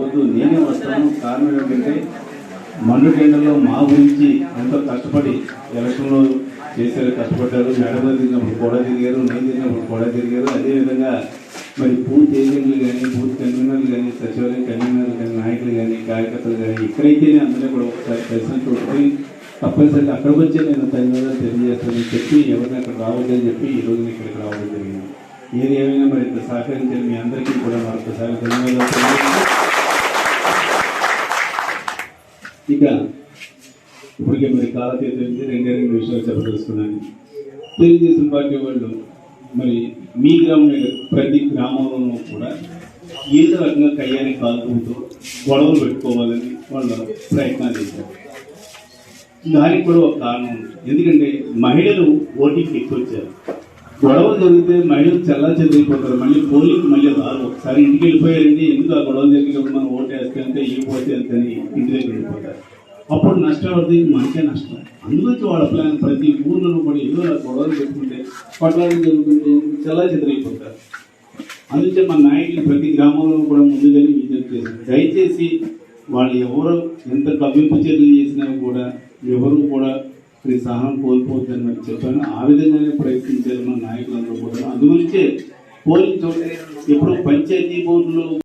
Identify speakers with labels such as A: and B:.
A: వద్దు నేనే వస్తాను. కారణం ఏంటంటే మండుకేంద్రంలో మా గురించి ఎంతో కష్టపడి ఎలక్షన్లో చేశారు కష్టపడ్డారు మేడలో తిరిగినప్పుడు కూడా తిరిగారు నేను తిరిగినప్పుడు కూడా తిరిగారు. అదేవిధంగా మరి బూత్ ఏజెంట్లు కానీ బూత్ కన్వీనర్లు కానీ సచివాలయం కన్వీనర్లు కానీ నాయకులు కానీ కార్యకర్తలు కానీ ఎక్కడైతేనే అందరూ కూడా ఒకసారి కలిసినట్టు ఒకటి తప్పనిసరిగా అక్కడికి వచ్చే నేను ధన్యవాదాలు తెలియజేస్తానని చెప్పి ఎవరిని అక్కడ రావద్దని చెప్పి ఈ రోజున ఇక్కడికి రావడం జరిగింది. ఏది ఏమైనా మరి ఇంత సహకరించిన మీ అందరికీ కూడా మరొకసారి ధన్యవాదాలు ఇక ఇప్పటికే మరి కాలతీతం రెండే రెండు విషయాలు చెప్పదలుచుకున్నాను. తెలుగుదేశం పార్టీ వాళ్ళు మరి మీ గ్రామం ప్రతి గ్రామంలోనూ కూడా ఏదో రకంగా కయ్యాన్ని కాలుతూ గొడవలు పెట్టుకోవాలని వాళ్ళు ప్రయత్నాలు చేశారు. దానికి కూడా ఒక కారణం ఎందుకంటే మహిళలు ఓటీకి ఎక్కువ వచ్చారు గొడవ జరిగితే మహిళలు చల్లా చెదిరిపోతారు. మళ్ళీ పోలింగ్ మళ్ళీ రారు. ఒకసారి ఇంటికి వెళ్ళిపోయారండి ఎందుకు ఆ గొడవ జరిగినప్పుడు మనం ఓటు వేస్తే అంతే పోతే అంతని ఇంటి దగ్గర వెళ్ళిపోతారు. అప్పుడు నష్టం అవుతుంది మనకే నష్టం. అందుగురించి వాళ్ళ ప్లాన్ ప్రతి ఊర్లోనూ కూడా ఏదో గొడవలు పెట్టుకుంటే పట్లాడడం జరుగుతుంటే చల్లా చెదిరిపోతారు. అందుకే మన నాయకులు ప్రతి గ్రామంలో కూడా ముందుగానే విజ్ఞప్తి చేశారు. దయచేసి వాళ్ళు ఎవరు ఎంత కవ్వింపు చర్యలు చేసినా కూడా ఎవరు కూడా ఈ సహనం కోల్పోవద్దని మరి చెప్పాను. ఆ విధంగానే ప్రయత్నించారు మన నాయకులందరూ కూడా. అందుగురించే పోలింగ్ చోట ఎప్పుడు పంచాయతీ బోర్డులో